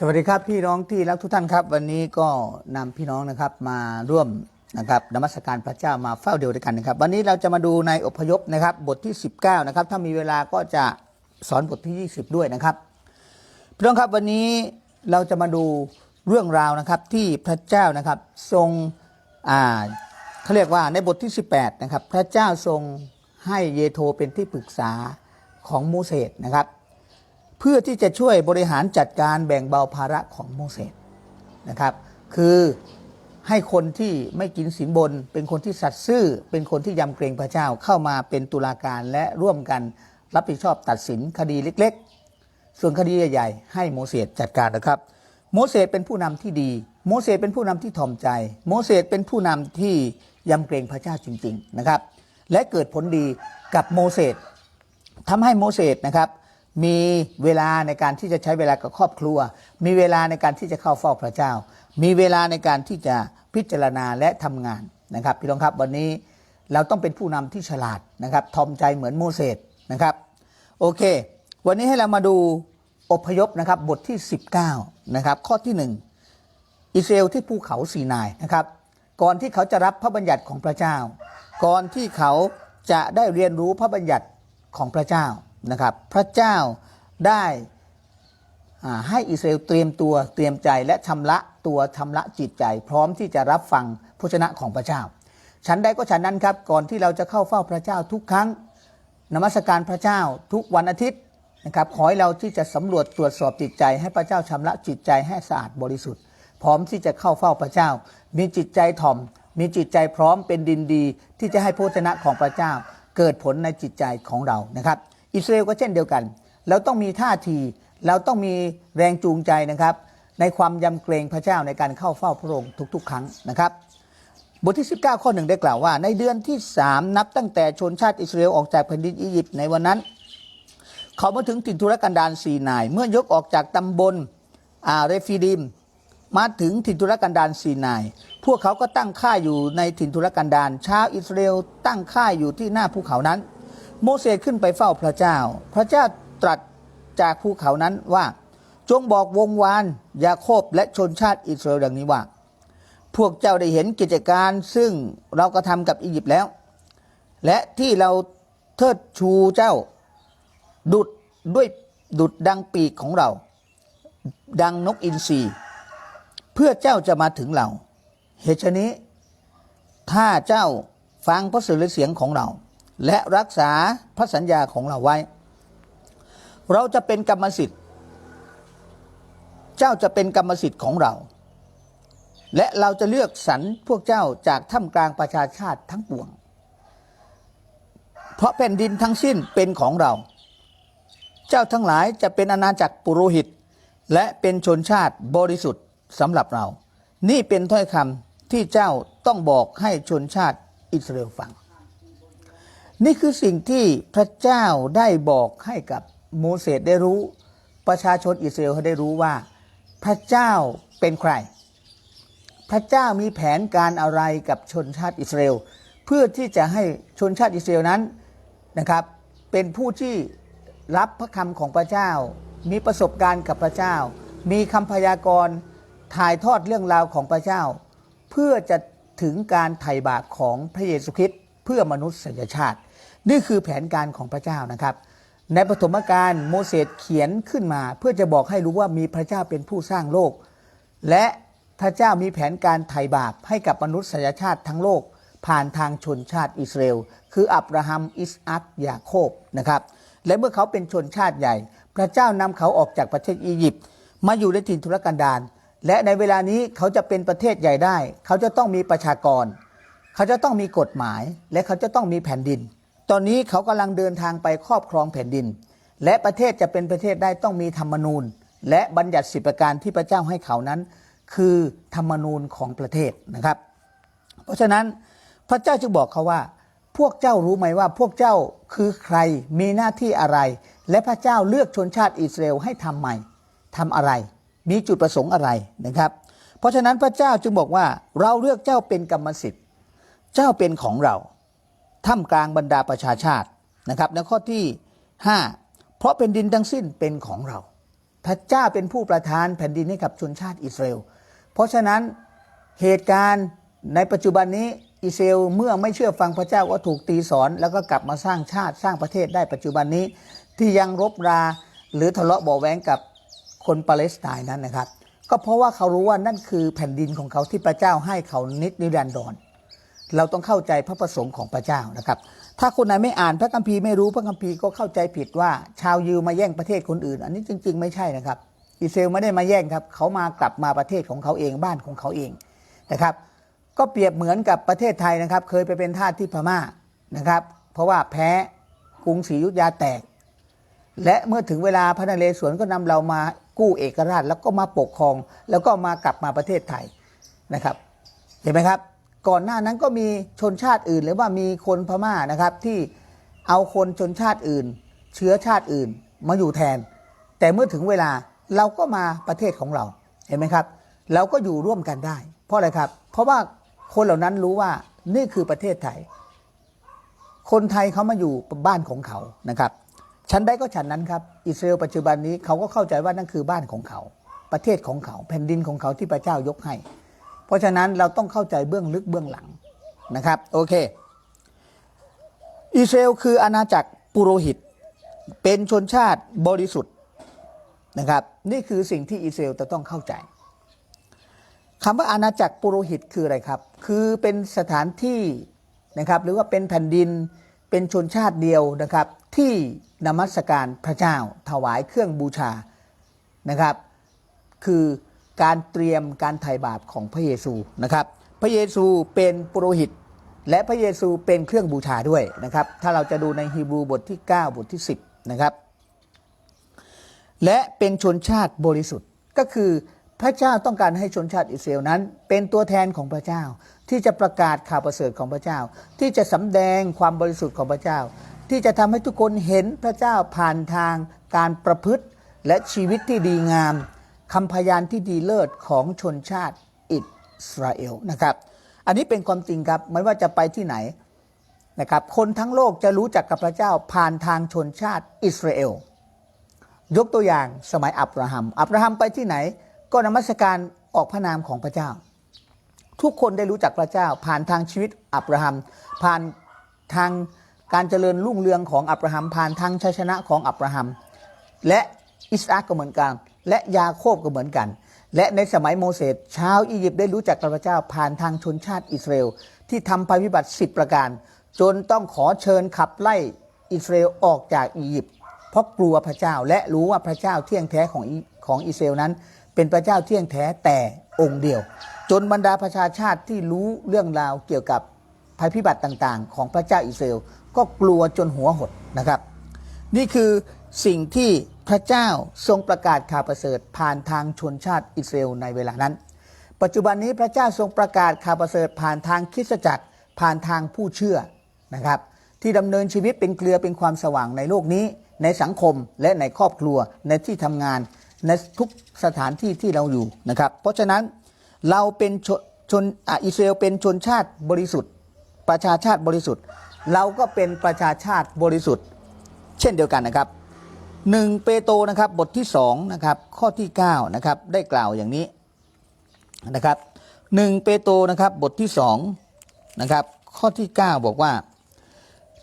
สวัสดีครับพี่น้องที่รักทุกท่านครับ วันนี้ก็นำพี่น้องนะครับมาร่วมนะครับนมัสการพระเจ้ามาเฝ้าเดียวกันนะครับ วันนี้เราจะมาดูในอพยพนะครับ บทที่ 19นะครับถ้ามีเวลาก็จะสอนบทที่ 20 ด้วยนะครับพี่น้องครับวันนี้เราจะมาดูเรื่องราวนะครับที่พระเจ้านะครับทรงอ่าเขาเรียกว่าในบทที่ 18นะครับพระเจ้าทรงให้เยโธเป็นที่ปรึกษาของโมเสสนะครับ เพื่อที่จะช่วยบริหารจัดการแบ่งเบาภาระของโมเสสนะครับ คือให้คนที่ไม่กินสินบน เป็นคนที่สัตย์ซื่อ เป็นคนที่ยำเกรงพระเจ้าเข้ามาเป็นตุลาการและร่วมกันรับผิดชอบตัดสินคดีเล็ก ๆ ส่วนคดีใหญ่ๆให้โมเสสจัดการนะครับ โมเสสเป็นผู้นำที่ดี โมเสสเป็นผู้นำที่ถ่อมใจ โมเสสเป็นผู้นำที่ยำเกรงพระเจ้าจริง ๆนะครับ และเกิดผลดีกับโมเสสทำให้โมเสสนะครับ มีเวลาในการที่จะใช้เวลากับครอบครัว มีเวลาในการที่จะเข้าเฝ้าพระเจ้า มีเวลาในการที่จะพิจารณาและทำงานนะครับ พี่น้องครับวันนี้เราต้องเป็นผู้นำที่ฉลาดนะครับทอมใจเหมือนโมเสสนะครับโอเค วันนี้ให้เรามาดูอพยพนะครับบทที่ 19นะครับข้อที่ 1 อิสราเอลที่ภูเขาซีนายนะครับ ก่อนที่เขาจะรับพระบัญญัติของพระเจ้า ก่อนที่เขาจะได้เรียนรู้พระบัญญัติของพระเจ้า นะครับ พระเจ้าได้ให้อิสราเอลเตรียมตัวเตรียมใจและชำระตัวชำระจิตใจ พร้อมที่จะรับฟังพระชนะของพระเจ้าฉันใดก็ฉันนั้นครับก่อนที่เราจะเข้าเฝ้าพระเจ้าทุกครั้งนมัสการพระเจ้าทุกวันอาทิตย์นะครับขอให้เราที่จะสำรวจตรวจสอบจิตใจ ให้พระเจ้าชำระจิตใจให้สะอาดบริสุทธิ์ พร้อมที่จะเข้าเฝ้าพระเจ้า มีจิตใจถ่อม มีจิตใจพร้อมเป็นดินดี ที่จะให้พระวจนะของพระเจ้า เกิดผลในจิตใจของเรานะครับ อิสราเอลก็เช่นเดียวกัน เราต้องมีท่าที เราต้องมีแรงจูงใจนะครับ ในความยำเกรงพระเจ้าในการเข้าเฝ้าพระองค์ทุกๆ ครั้งนะครับ บทที่ 19 ข้อหนึ่งได้กล่าวว่า ในเดือนที่ 3 นับตั้งแต่ชนชาติอิสราเอลออกจากแผ่นดินอียิปต์ในวันนั้น เขามาถึงถิ่นทุรกันดารซีนาย เมื่อยกออกจากตำบลอาเรฟิดิมมาถึงถิ่นทุรกันดารซีนาย พวกเขาก็ตั้งค่ายอยู่ในถิ่นทุรกันดารชาวอิสราเอลตั้งค่ายอยู่ที่หน้าภูเขานั้น โมเสสขึ้นไปเฝ้าพระเจ้า พระเจ้าตรัสจากภูเขานั้นว่า จงบอกวงวานยาโคบและชนชาติอิสราเอลดังนี้ว่า พวกเจ้าได้เห็นกิจการซึ่งเรากระทำกับอียิปต์แล้ว และที่เราเทิดชูเจ้า ดุดด้วยดุดดังปีกของเรา ดังนกอินทรีเพื่อเจ้าจะมาถึงเรา เหตุนี้ ถ้าเจ้าฟังพระสื่อเสียงของเรา และรักษาพระสัญญาของเราไว้ เราจะเป็นกรรมสิทธิ์ เจ้าจะเป็นกรรมสิทธิ์ของเรา และเราจะเลือกสรรพวกเจ้าจากท่ามกลางประชาชาติทั้งปวง เพราะแผ่นดินทั้งสิ้นเป็นของเรา เจ้าทั้งหลายจะเป็นอาณาจักรปุโรหิต และเป็นชนชาติบริสุทธิ์สำหรับเรา นี่เป็นถ้อยคำที่เจ้าต้องบอกให้ชนชาติอิสราเอลฟัง นี่คือสิ่งที่พระเจ้าได้บอกให้กับโมเสสได้รู้ ประชาชนอิสราเอลเขาได้รู้ว่า พระเจ้าเป็นใคร พระเจ้ามีแผนการอะไรกับชนชาติอิสราเอลเพื่อที่จะให้ชนชาติอิสราเอลนั้นนะครับ เป็นผู้ที่รับพระคำของพระเจ้า มีประสบการณ์กับพระเจ้า มีคำพยากรณ์ถ่ายทอดเรื่องราวของพระเจ้า เพื่อจะถึงการไถ่บาปของพระเยซูคริสต์เพื่อมนุษยชาติ นี่คือแผนการของพระเจ้านะครับ ในปฐมกาลโมเสสเขียนขึ้นมา เพื่อจะบอกให้รู้ว่ามีพระเจ้าเป็นผู้สร้างโลก และพระเจ้ามีแผนการไถ่บาปให้กับมนุษยชาติทั้งโลก ผ่านทางชนชาติอิสราเอลคืออับราฮัมอิสอัคยาโคบนะครับและเมื่อเขาเป็นชนชาติใหญ่ พระเจ้านำเขาออกจากประเทศอียิปต์มาอยู่ในถิ่นทุรกันดารและในเวลานี้เขาจะเป็นประเทศใหญ่ได้ เขาจะต้องมีประชากร เขาจะต้องมีกฎหมาย และเขาจะต้องมีแผ่นดิน ตอนนี้เขากำลังเดินทางไปครอบครองแผ่นดิน และประเทศจะเป็นประเทศได้ต้องมีธรรมนูญ และบัญญัติสิบประการที่พระเจ้าให้เขานั้น คือธรรมนูญของประเทศนะครับ เพราะฉะนั้นพระเจ้าจึงบอกเขาว่า พวกเจ้ารู้ไหมว่าพวกเจ้าคือใครมีหน้าที่อะไร และพระเจ้าเลือกชนชาติอิสราเอลให้ทำใหม่ทำอะไร มีจุดประสงค์อะไรนะครับ เพราะฉะนั้นพระเจ้าจึงบอกว่าเราเลือกเจ้าเป็นกรรมสิทธิ์ เจ้าเป็นของเรา ท่ามกลางบรรดาประชาชาตินะครับในข้อที่ 5 เพราะเป็นดินทั้งสิ้นเป็นของเราพระเจ้าเป็นผู้ประทานแผ่นดินให้กับชนชาติอิสราเอลเพราะฉะนั้นเหตุการณ์ในปัจจุบันนี้อิสราเอลเมื่อไม่เชื่อฟังพระเจ้าก็ถูกตีสอน แล้วก็กลับมาสร้างชาติสร้างประเทศได้ปัจจุบันนี้ ที่ยังรบราหรือทะเลาะเบาะแว้งกับคนปาเลสไตน์นั้นนะครับ ก็เพราะว่าเขารู้ว่านั่นคือแผ่นดินของเขาที่พระเจ้าให้เขานิดนิรันดร เราต้องเข้าใจพระประสงค์ของพระเจ้านะครับ ถ้าคนไหนไม่อ่านพระคัมภีร์ไม่รู้พระคัมภีร์ก็เข้าใจผิดว่าชาวยิวมาแย่งประเทศคนอื่น อันนี้จริง ๆ ไม่ใช่นะครับอิสราเอลไม่ได้มาแย่งครับเขามากลับมาประเทศของเขาเองบ้านของเขาเองนะครับ ก็เปรียบเหมือนกับประเทศไทยนะครับ เคยไปเป็นทาสที่พม่านะครับ เพราะว่าแพ้กรุงศรีอยุธยาแตก และเมื่อถึงเวลาพระนเรศวรก็นำเรามากู้เอกราชแล้วก็มาปกครอง แล้วก็มากลับมาประเทศไทยนะครับเห็นไหมครับ ก่อนหน้านั้นก็มีชนชาติอื่น หรือว่ามีคนพม่านะครับที่เอาคนชนชาติอื่น เชื้อชาติอื่นมาอยู่แทน แต่เมื่อถึงเวลาเราก็มาประเทศของเราเห็นไหมครับ เราก็อยู่ร่วมกันได้ เพราะอะไรครับ เพราะว่าคนเหล่านั้นรู้ว่านี่คือประเทศไทย คนไทยเขามาอยู่บ้านของเขานะครับฉันได้ก็ฉันนั้นครับอิสราเอลปัจจุบันนี้เขาก็เข้าใจว่านั่นคือบ้านของเขา ประเทศของเขา แผ่นดินของเขาที่พระเจ้ายกให้ เพราะฉะนั้นเราต้องเข้าใจเบื้องลึกเบื้องหลังนะครับโอเคอิสราเอลคืออาณาจักรปุโรหิต เป็นชนชาติบริสุทธิ์นะครับนี่คือสิ่งที่อิสราเอลจะต้องเข้าใจคำว่าอาณาจักรปุโรหิตคืออะไรครับ คือเป็นสถานที่นะครับหรือว่าเป็นแผ่นดินเป็นชนชาติเดียวนะครับ ที่นมัสการพระเจ้าถวายเครื่องบูชานะครับ คือ การเตรียมการไถ่บาปของพระเยซูนะครับ พระเยซูเป็นปุโรหิต และพระเยซูเป็นเครื่องบูชาด้วยนะครับ ถ้าเราจะดูในฮีบรูบทที่ 9 บทที่ 10 นะครับ และเป็นชนชาติบริสุทธิ์ก็คือพระเจ้าต้องการให้ชนชาติอิสราเอลนั้น เป็นตัวแทนของพระเจ้า ที่จะประกาศข่าวประเสริฐของพระเจ้า ที่จะสำแดงความบริสุทธิ์ของพระเจ้า ที่จะทำให้ทุกคนเห็นพระเจ้าผ่านทางการประพฤติและชีวิตที่ดีงาม คำพยานที่ดีเลิศของชนชาติอิสราเอลนะครับ อันนี้เป็นความจริงครับไม่ว่าจะไปที่ไหนนะครับ คนทั้งโลกจะรู้จักกับพระเจ้าผ่านทางชนชาติอิสราเอล ยกตัวอย่างสมัยอับราฮัม อับราฮัมไปที่ไหน ก็นมัสการออกพระนามของพระเจ้า ทุกคนได้รู้จักพระเจ้า ผ่านทางชีวิตอับราฮัม ผ่านทางการเจริญรุ่งเรืองของอับราฮัม ผ่านทางชัยชนะของอับราฮัม และอิสอักก็เหมือนกัน และยาโคบก็เหมือนกัน และในสมัยโมเสสชาวอียิปต์ได้รู้จักพระเจ้าผ่านทางชนชาติอิสราเอลที่ทำภัยพิบัติ10ประการ จนต้องขอเชิญขับไล่อิสราเอลออกจากอียิปต์เพราะกลัวพระเจ้าและรู้ว่าพระเจ้าเที่ยงแท้ของของอิสราเอลนั้น เป็นพระเจ้าเที่ยงแท้แต่องค์เดียว จนบรรดาประชาชาติที่รู้เรื่องราวเกี่ยวกับภัยพิบัติต่างๆ ของพระเจ้าอิสราเอลก็กลัวจนหัวหดนะครับ นี่คือสิ่งที่ พระเจ้าทรงประกาศข่าวประเสริฐผ่านทางชนชาติอิสราเอลในเวลานั้น ปัจจุบันนี้พระเจ้าทรงประกาศข่าวประเสริฐผ่านทางคริสตจักรผ่านทางผู้เชื่อนะครับ ที่ดำเนินชีวิตเป็นเกลือเป็นความสว่างในโลกนี้ ในสังคมและในครอบครัวในที่ทำงานในทุกสถานที่ที่เราอยู่นะครับ เพราะฉะนั้นเราเป็นชนชนออิสราเอลเป็นชนชาติบริสุทธิ์ ประชาชาติบริสุทธิ์ เราก็เป็นประชาชาติบริสุทธิ์ เช่นเดียวกันนะครับ หนึ่งเปโตรนะครับบทที่สองนะครับข้อที่9นะครับได้กล่าวอย่างนี้นะครับหนึ่งเปโตรนะครับบทที่สองนะครับข้อที่ 9 บอกว่า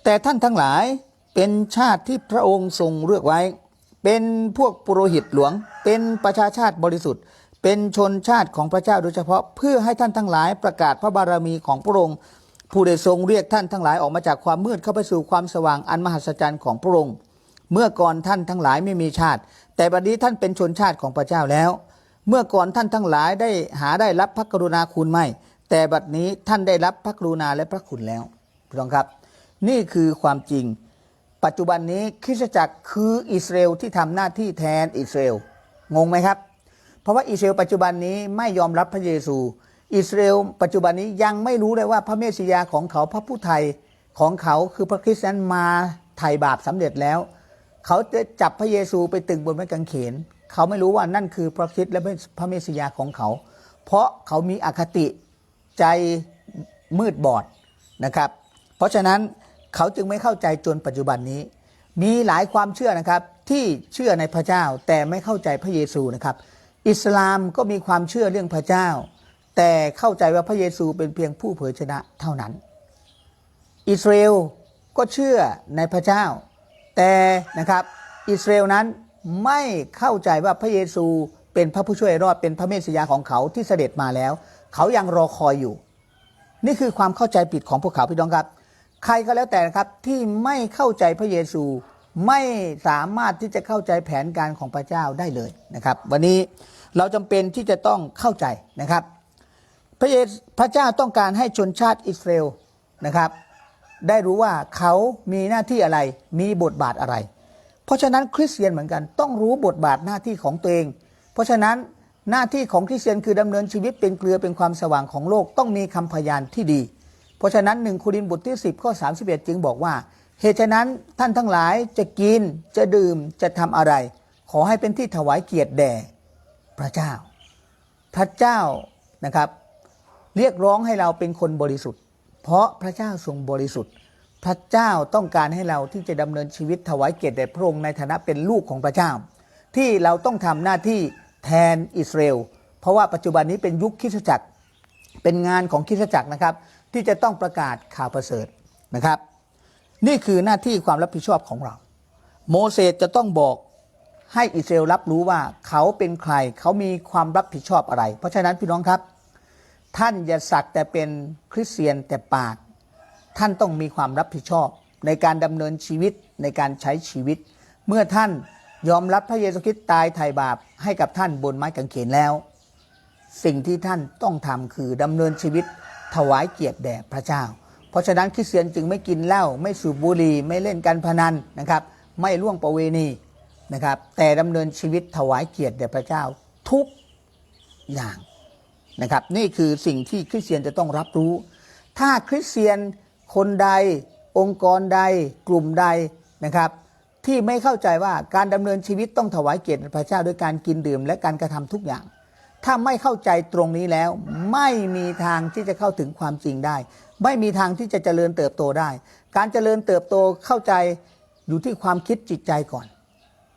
แต่ท่านทั้งหลายเป็นชาติที่พระองค์ทรงเลือกไว้ เป็นพวกปุโรหิตหลวง เป็นประชาชาติบริสุทธิ์ เป็นชนชาติของพระเจ้าโดยเฉพาะเพื่อให้ท่านทั้งหลายประกาศพระบารมีของพระองค์ผู้ได้ทรงเรียกท่านทั้งหลายออกมาจากความมืดเข้าไปสู่ความสว่างอันมหัศจรรย์ของพระองค์ เมื่อก่อนท่านทั้งหลายไม่มีชาติ แต่บัดนี้ท่านเป็นชนชาติของพระเจ้าแล้ว เมื่อก่อนท่านทั้งหลายได้หาได้รับพระกรุณาคุณไม่ แต่บัดนี้ท่านได้รับพระกรุณาและพระคุณแล้วพี่น้องครับ นี่คือความจริง ปัจจุบันนี้คริสตจักรคืออิสราเอลที่ทำหน้าที่แทนอิสราเอลงงไหมครับ เพราะว่าอิสราเอลปัจจุบันนี้ไม่ยอมรับพระเยซู อิสราเอลปัจจุบันนี้ยังไม่รู้เลยว่าพระเมสสิยาของเขาพระผู้ไทยของเขาคือพระคริสต์นั้นมาไถ่บาปสำเร็จแล้ว เขาจะจับพระเยซูไปตึงบนไม้กางเขน เขาไม่รู้ว่านั่นคือพระคริสต์และพระเมสสิยาของเขา เพราะเขามีอคติใจมืดบอดนะครับ เพราะฉะนั้นเขาจึงไม่เข้าใจจนปัจจุบันนี้ มีหลายความเชื่อนะครับที่เชื่อในพระเจ้าแต่ไม่เข้าใจพระเยซูนะครับ อิสลามก็มีความเชื่อเรื่องพระเจ้า แต่เข้าใจว่าพระเยซูเป็นเพียงผู้เผยชนะเท่านั้น อิสราเอลก็เชื่อในพระเจ้า แต่นะครับอิสราเอลนั้นไม่เข้าใจว่าพระเยซูเป็นพระผู้ช่วยรอดเป็นพระเมสสิยาของเขาที่เสด็จมาแล้ว เขายังรอคอยอยู่ นี่คือความเข้าใจผิดของพวกเขาพี่น้องครับ ใครก็แล้วแต่นะครับที่ไม่เข้าใจพระเยซูไม่สามารถที่จะเข้าใจแผนการของพระเจ้าได้เลยนะครับ วันนี้เราจำเป็นที่จะต้องเข้าใจนะครับ พระเยซพระเจ้าต้องการให้ชนชาติอิสราเอลนะครับ ได้รู้ว่าเขามีหน้าที่อะไร มีบทบาทอะไร เพราะฉะนั้นคริสเตียนเหมือนกันต้องรู้บทบาทหน้าที่ของตัวเอง เพราะฉะนั้นหน้าที่ของคริสเตียนคือดำเนินชีวิตเป็นเกลือเป็นความสว่างของโลกต้องมีคำพยานที่ดี เพราะฉะนั้นหนึ่งโครินธ์บทที่ 10ข้อ31 จึงบอกว่า เหตุฉะนั้นท่านทั้งหลายจะกินจะดื่มจะทำอะไร ขอให้เป็นที่ถวายเกียรติแด่พระเจ้า พระเจ้านะครับ เรียกร้องให้เราเป็นคนบริสุทธิ์ เพราะพระเจ้าทรงบริสุทธิ์ พระเจ้าต้องการให้เราที่จะดำเนินชีวิตถวายเกียรติแด่พระองค์ในฐานะเป็นลูกของพระเจ้า ที่เราต้องทำหน้าที่แทนอิสราเอลเพราะว่าปัจจุบันนี้เป็นยุคคริสตจักรเป็นงานของคริสตจักรนะครับ ที่จะต้องประกาศข่าวประเสริฐนะครับ นี่คือหน้าที่ความรับผิดชอบของเรา โมเสสจะต้องบอกให้อิสราเอลรับรู้ว่าเขาเป็นใครเขามีความรับผิดชอบอะไร เพราะฉะนั้นพี่น้องครับ ท่านอย่าสักแต่เป็นคริสเตียนแต่ปาก ท่านต้องมีความรับผิดชอบ ในการดำเนินชีวิตในการใช้ชีวิต เมื่อท่านยอมรับพระเยซูคริสต์ตายไถ่บาปให้กับท่านบนไม้กางเขนแล้ว สิ่งที่ท่านต้องทำคือดำเนินชีวิตถวายเกียรติแด่พระเจ้า เพราะฉะนั้นคริสเตียนจึงไม่กินเหล้าไม่สูบบุหรี่ไม่เล่นการพนันนะครับ ไม่ล่วงประเวณีนะครับ แต่ดำเนินชีวิตถวายเกียรติแด่พระเจ้าทุกอย่าง นะครับนี่คือสิ่งที่คริสเตียนจะต้องรับรู้ ถ้าคริสเตียนคนใด องค์กรใด กลุ่มใดนะครับ ที่ไม่เข้าใจว่าการดำเนินชีวิตต้องถวายเกียรติพระเจ้าด้วยการกินดื่มและการกระทำทุกอย่าง ถ้าไม่เข้าใจตรงนี้แล้วไม่มีทางที่จะเข้าถึงความจริงได้ ไม่มีทางที่จะเจริญเติบโตได้ การเจริญเติบโตเข้าใจอยู่ที่ความคิดจิตใจก่อน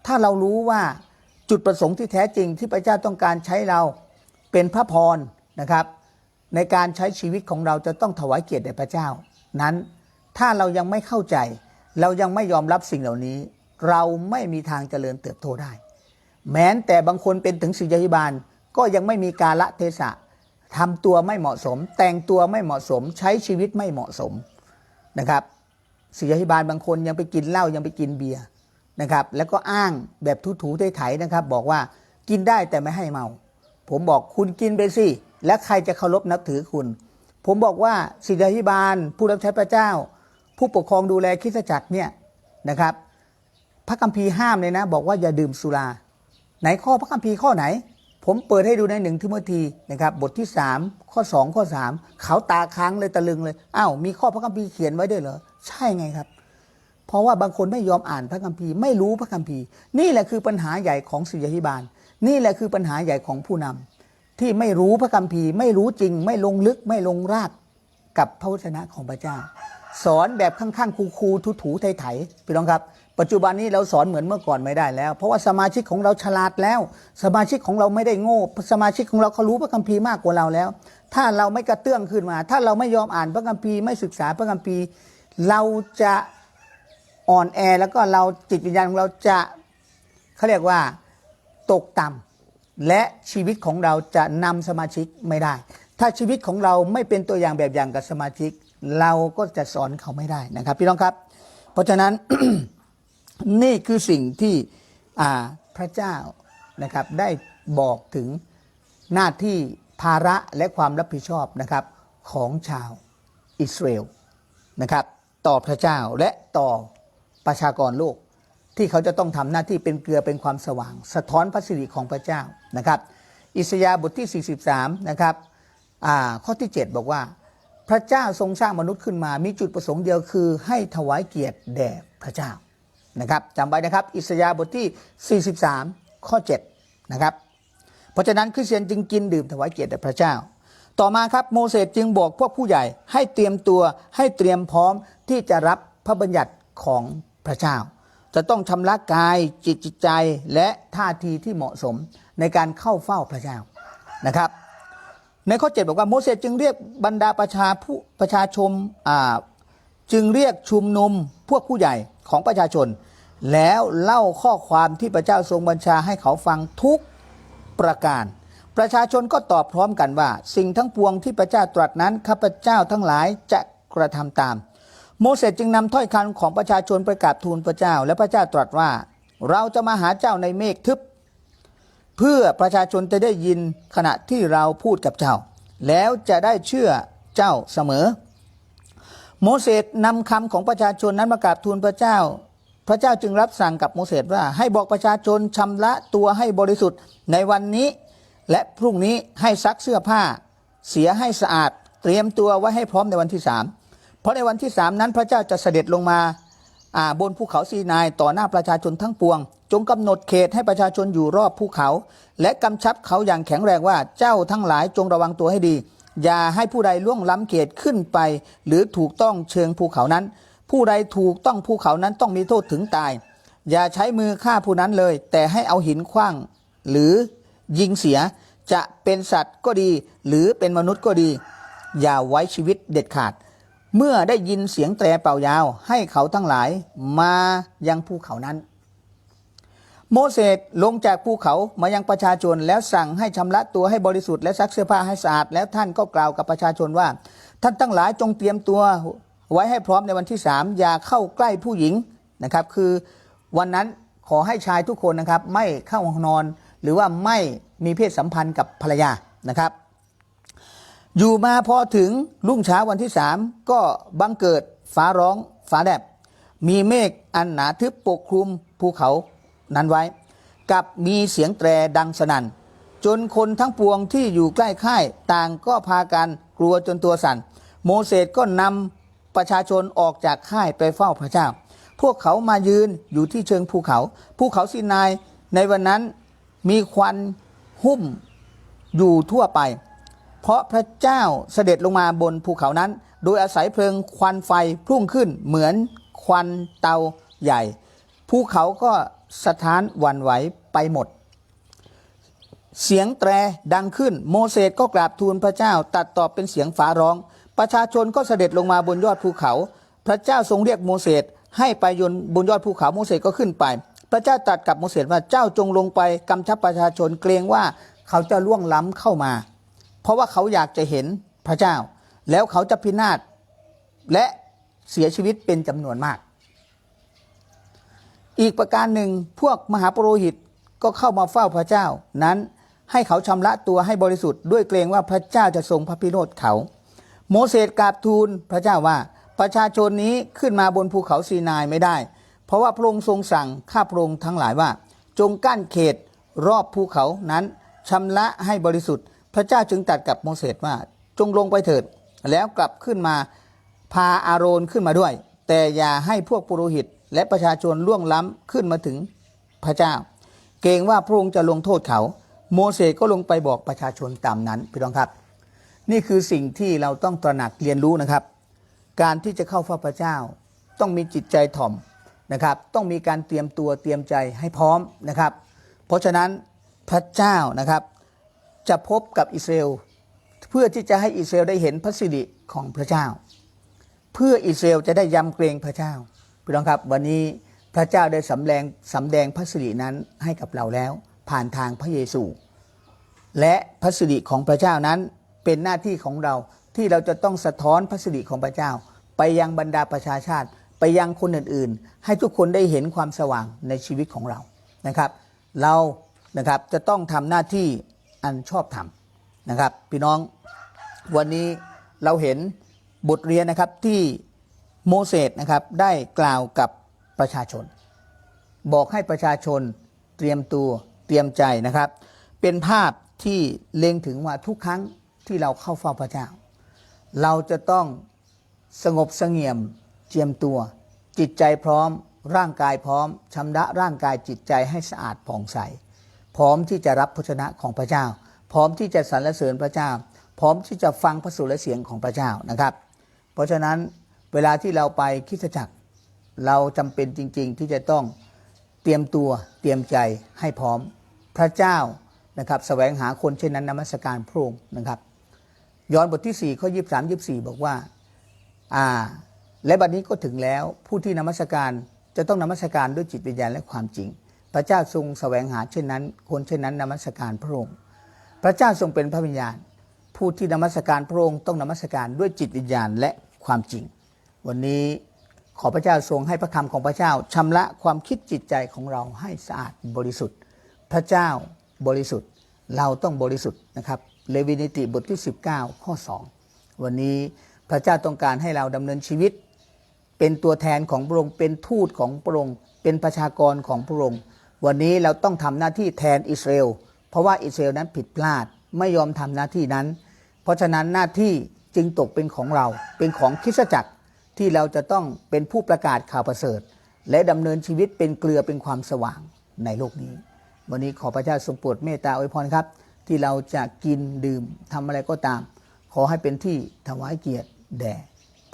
ถ้าเรารู้ว่าจุดประสงค์ที่แท้จริงที่พระเจ้าต้องการใช้เรา เป็นพระพรนะครับ ในการใช้ชีวิตของเราจะต้องถวายเกียรติแด่พระเจ้า นั้นถ้าเรายังไม่เข้าใจ เรายังไม่ยอมรับสิ่งเหล่านี้ เราไม่มีทางเจริญเติบโตได้ แม้แต่บางคนเป็นถึงศิษยาภิบาลก็ยังไม่มีกาละเทศะทำตัวไม่เหมาะสม แต่งตัวไม่เหมาะสม ใช้ชีวิตไม่เหมาะสมนะครับศิษยาภิบาลบางคนยังไปกินเหล้ายังไปกินเบียร์นะครับ แล้วก็อ้างแบบทุๆไถๆนะครับ บอกว่ากินได้แต่ไม่ให้เมา ผมบอกคุณกินไปสิ แล้วใครจะเคารพนับถือคุณ ผมบอกว่าศิษยาภิบาล ผู้รับใช้พระเจ้า ผู้ปกครองดูแลคริสตจักรเนี่ยนะครับ พระคัมภีร์ห้ามเลยนะ บอกว่าอย่าดื่มสุรา ไหนข้อพระคัมภีร์ข้อไหน ผมเปิดให้ดูในหนึ่งทิโมธีนะครับ บทที่ 3 ข้อ 2 ข้อ 3 เขาตาค้างเลยตะลึงเลยอ้าวมีข้อพระคัมภีร์เขียนไว้ด้วยเหรอใช่ไงครับเพราะว่าบางคนไม่ยอมอ่านพระคัมภีร์ไม่รู้พระคัมภีร์ นี่แหละคือปัญหาใหญ่ของศิษยาภิบาล นี่แหละคือปัญหาใหญ่ของผู้นำที่ไม่รู้พระคัมภีร์ไม่รู้จริง ไม่ลงลึกไม่ลงรากกับพระวจนะของพระเจ้า สอนแบบข้างๆคูๆถูๆไถพี่น้องครับ ปัจจุบันนี้เราสอนเหมือนเมื่อก่อนไม่ได้แล้ว เพราะว่าสมาชิกของเราฉลาดแล้ว สมาชิกของเราไม่ได้โง่ สมาชิกของเราเขารู้พระคัมภีร์มากกว่าเราแล้ว ถ้าเราไม่กระเตื้องขึ้นมา ถ้าเราไม่ยอมอ่านพระคัมภีร์ไม่ศึกษาพระคัมภีร์ เราจะอ่อนแอแล้วก็เราจิตวิญญาณของเราจะเขาเรียกว่า ตกต่ำและชีวิตของเราจะนำสมาชิกไม่ได้ ถ้าชีวิตของเราไม่เป็นตัวอย่างแบบอย่างกับสมาชิก เราก็จะสอนเขาไม่ได้นะครับ พี่น้องครับ เพราะฉะนั้นนี่คือสิ่งที่พระเจ้านะครับได้บอกถึงหน้าที่ภาระและความรับผิดชอบนะครับของชาวอิสราเอลนะครับ ต่อพระเจ้าและต่อประชากรโลก ที่เขาจะต้องทำหน้าที่เป็นเกลือเป็นความสว่าง สะท้อนพระสิริของพระเจ้านะครับ อิสยาห์บทที่ 43 นะครับข้อที่ 7 บอกว่า พระเจ้าทรงสร้างมนุษย์ขึ้นมา มีจุดประสงค์เดียวคือ ให้ถวายเกียรติแด่พระเจ้านะครับจำไว้นะครับ อิสยาห์บทที่ 43 ข้อ 7 นะครับ เพราะฉะนั้นคริสเตียนจึงกินดื่มถวายเกียรติแด่พระเจ้า ต่อมาครับโมเสสจึงบอกพวกผู้ใหญ่ให้เตรียมตัวให้เตรียมพร้อมที่จะรับพระบัญญัติของพระเจ้า จะต้องชำระกายจิตจิตใจและท่าทีที่เหมาะสมในการเข้าเฝ้าพระเจ้านะครับ ในข้อ 7 บอกว่าโมเสสจึงเรียกบรรดาประชาผู้ประชาชนอ่าจึงเรียกชุมนุมพวกผู้ใหญ่ของประชาชน แล้วเล่าข้อความที่พระเจ้าทรงบัญชาให้เขาฟังทุกประการ ประชาชนก็ตอบพร้อมกันว่า สิ่งทั้งปวงที่พระเจ้าตรัสนั้นข้าพเจ้าทั้งหลายจะกระทำตาม โมเสสจึงนำถ้อยคำของประชาชนไปกราบทูลพระเจ้า และพระเจ้าตรัสว่า เราจะมาหาเจ้าในเมฆทึบ เพื่อประชาชนจะได้ยินขณะที่เราพูดกับเจ้า แล้วจะได้เชื่อเจ้าเสมอ โมเสสนำคำของประชาชนนั้นมากราบทูลพระเจ้า พระเจ้าจึงรับสั่งกับโมเสสว่า ให้บอกประชาชนชำระตัวให้บริสุทธิ์ในวันนี้ และพรุ่งนี้ให้ซักเสื้อผ้า เสียให้สะอาด เตรียมตัวไว้ให้พร้อมในวันที่สาม เพราะในวันที่สามนั้นพระเจ้าจะเสด็จลงมาบนภูเขาซีนายต่อหน้าประชาชนทั้งปวง จงกำหนดเขตให้ประชาชนอยู่รอบภูเขา และกำชับเขาอย่างแข็งแรงว่าเจ้าทั้งหลายจงระวังตัวให้ดี อย่าให้ผู้ใดล่วงล้ำเขตขึ้นไป หรือถูกต้องเชิงภูเขานั้น ผู้ใดถูกต้องภูเขานั้นต้องมีโทษถึงตาย อย่าใช้มือฆ่าผู้นั้นเลย แต่ให้เอาหินขว้าง หรือยิงเสียจะเป็นสัตว์ก็ดี หรือเป็นมนุษย์ก็ดี อย่าไว้ชีวิตเด็ดขาด เมื่อได้ยินเสียงแตรเป่ายาว ให้เขาทั้งหลายมายังภูเขานั้น โมเสสลงจากภูเขามายังประชาชนแล้วสั่งให้ชำระตัวให้บริสุทธิ์และซักเสื้อผ้าให้สะอาดแล้วท่านก็กล่าวกับประชาชนว่า ท่านทั้งหลายจงเตรียมตัวไว้ให้พร้อมในวันที่สามอย่าเข้าใกล้ผู้หญิงนะครับ คือวันนั้นขอให้ชายทุกคนนะครับ ไม่เข้าห้องนอน หรือว่าไม่มีเพศสัมพันธ์กับภรรยานะครับ อยู่มาพอถึงรุ่งเช้าวันที่สามก็บังเกิดฟ้าร้องฟ้าแลบมีเมฆอันหนาทึบปกคลุมภูเขานั้นไว้ กับมีเสียงแตรดังสนั่น จนคนทั้งปวงที่อยู่ใกล้ค่ายต่างก็พากันกลัวจนตัวสั่น โมเสสก็นำประชาชนออกจากค่ายไปเฝ้าพระเจ้า พวกเขามายืนอยู่ที่เชิงภูเขา ภูเขาซินายในวันนั้นมีควันหุ้มอยู่ทั่วไป เพราะพระเจ้าเสด็จลงมาบนภูเขานั้น โดยอาศัยเพลิงควันไฟพุ่งขึ้นเหมือนควันเตาใหญ่ ภูเขาก็สถานวันไหวไปหมด เสียงแตรดังขึ้น โมเสสก็กราบทูลพระเจ้าตัดตอบเป็นเสียงฟ้าร้อง ประชาชนก็เสด็จลงมาบนยอดภูเขา พระเจ้าทรงเรียกโมเสสให้ไปยนบนยอดภูเขาโมเสสก็ขึ้นไป พระเจ้าตรัสกับโมเสสว่าเจ้าจงลงไปกำชับประชาชนเกรงว่าเขาจะล่วงล้ำเข้ามา เพราะว่าเขาอยากจะเห็นพระเจ้า แล้วเขาจะพินาศและเสียชีวิตเป็นจำนวนมาก อีกประการหนึ่งพวกมหาปโรหิตก็เข้ามาเฝ้าพระเจ้า นั้นให้เขาชำระตัวให้บริสุทธิ์ด้วยเกรงว่าพระเจ้าจะทรงพระพิโรธเขา โมเสสกราบทูลพระเจ้าว่าประชาชนนี้ขึ้นมาบนภูเขาซีนายไม่ได้ เพราะว่าพระองค์ทรงสั่งข้าพระองค์ทั้งหลายว่า จงกั้นเขตรอบภูเขานั้นชำระให้บริสุทธิ์ ระเจ้าจึงตัดกับโมเสสว่าจงลงไปเถิด แล้วกลับขึ้นมาพาอาโรนขึ้นมาด้วย แต่อย่าให้พวกปุโรหิต และประชาชนล่วงล้ำขึ้นมาถึงพระเจ้า เกรงว่าพระองค์จะลงโทษเขา โมเสสก็ลงไปบอกประชาชนตามนั้นพี่น้องครับ นี่คือสิ่งที่เราต้องตระหนักเรียนรู้นะครับ การที่จะเข้าเฝ้าพระเจ้า ต้องมีจิตใจถ่อมนะครับ ต้องมีการเตรียมตัวเตรียมใจให้พร้อมนะครับ เพราะฉะนั้นพระเจ้านะครับ จะพบกับอิสราเอลเพื่อที่จะให้อิสราเอลได้เห็นพระสิริของพระเจ้า เพื่ออิสราเอลจะได้ยำเกรงพระเจ้าพี่น้องครับวันนี้พระเจ้าได้สำแดงสำแดงพระสิรินั้นให้กับเราแล้ว ผ่านทางพระเยซู และพระสิริของพระเจ้านั้นเป็นหน้าที่ของเราที่เราจะต้องสะท้อนพระสิริของพระเจ้า ไปยังบรรดาประชาชาติ ไปยังคนอื่นๆ ให้ทุกคนได้เห็นความสว่างในชีวิตของเรานะครับ เรานะครับจะต้องทำหน้าที่ อันชอบธรรมนะครับ พี่น้องวันนี้เราเห็นบทเรียนนะครับที่โมเสสนะครับได้กล่าวกับประชาชน บอกให้ประชาชนเตรียมตัวเตรียมใจนะครับ เป็นภาพที่เล็งถึงว่าทุกครั้งที่เราเข้าเฝ้าพระเจ้า เราจะต้องสงบเสงี่ยมเจียมตัว จิตใจพร้อม ร่างกายพร้อมชำระร่างกายจิตใจให้สะอาดผ่องใส พร้อมที่จะรับพระชนะของพระเจ้า พร้อมที่จะสรรเสริญพระเจ้า พร้อมที่จะฟังพระสุรเสียงของพระเจ้านะครับ เพราะฉะนั้นเวลาที่เราไปคริสตจักร เราจำเป็นจริง ๆ ที่จะต้องเตรียมตัวเตรียมใจให้พร้อมพระเจ้านะครับแสวงหาคนเช่นนั้นนมัสการพระองค์นะครับย้อนบทที่4ข้อ23 24 บอกว่าอ่า และบัดนี้ก็ถึงแล้วผู้ที่นมัสการจะต้องนมัสการด้วยจิตวิญญาณและความจริง พระเจ้าทรงแสวงหาเช่นนั้น คนเช่นนั้นนมัสการพระองค์ พระเจ้าทรงเป็นพระวิญญาณ ผู้ที่นมัสการพระองค์ต้องนมัสการด้วยจิตวิญญาณและความจริง วันนี้ขอพระเจ้าทรงให้พระคำของพระเจ้าชำระความคิดจิตใจของเราให้สะอาดบริสุทธิ์ พระเจ้าบริสุทธิ์เราต้องบริสุทธิ์นะครับเลวินิติบทที่ 19 ข้อ 2 วันนี้พระเจ้าต้องการให้เราดำเนินชีวิต เป็นตัวแทนของพระองค์เป็นทูตของพระองค์เป็นประชากรของพระองค์ วันนี้เราต้องทำหน้าที่แทนอิสราเอลเพราะว่าอิสราเอลนั้นผิดพลาดไม่ยอมทำหน้าที่นั้น เพราะฉะนั้นหน้าที่จึงตกเป็นของเรา เป็นของคริสจักรที่เราจะต้องเป็นผู้ประกาศข่าวประเสริฐ และดำเนินชีวิตเป็นเกลือเป็นความสว่างในโลกนี้ วันนี้ขอพระเจ้าทรงโปรดเมตตาอวยพรครับ ที่เราจะกินดื่มทำอะไรก็ตาม ขอให้เป็นที่ถวายเกียรติแด่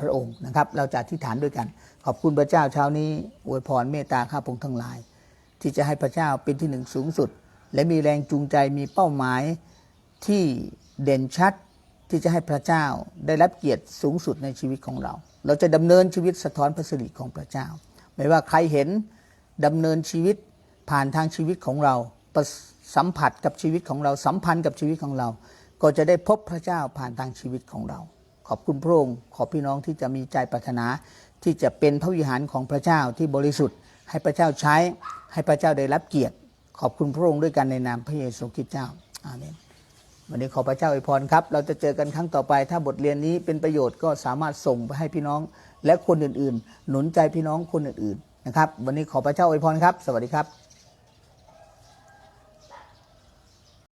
พระองค์นะครับ เราจะอธิษฐานด้วยกัน ขอบคุณพระเจ้าเช้านี้อวยพรเมตตาข้าพงทั้งหลาย ที่จะให้พระเจ้าเป็นที่หนึ่งสูงสุด และมีแรงจูงใจมีเป้าหมายที่เด่นชัดที่จะให้พระเจ้าได้รับเกียรติสูงสุดในชีวิตของเรา เราจะดำเนินชีวิตสะท้อนพระสิริของพระเจ้า ไม่ว่าใครเห็นดำเนินชีวิตผ่านทางชีวิตของเราประสัมผัสกับชีวิตของเราสัมพันธ์กับชีวิตของเรา ก็จะได้พบพระเจ้าผ่านทางชีวิตของเรา ขอบคุณพระองค์ขอพี่น้องที่จะมีใจปรารถนาที่จะเป็นพระวิหารของพระเจ้าที่บริสุทธิ์ ให้พระเจ้าใช้ให้พระเจ้าได้รับเกียรติ ขอบคุณพระองค์ด้วยกันในนามพระเยซูคริสต์เจ้าอาเมนวันนี้ขอพระเจ้าอวยพรครับ เราจะเจอกันครั้งต่อไป ถ้าบทเรียนนี้เป็นประโยชน์ก็สามารถส่งไปให้พี่น้องและคนอื่นๆ หนุนใจพี่น้องคนอื่นๆนะครับ วันนี้ขอพระเจ้าอวยพรครับ สวัสดีครับ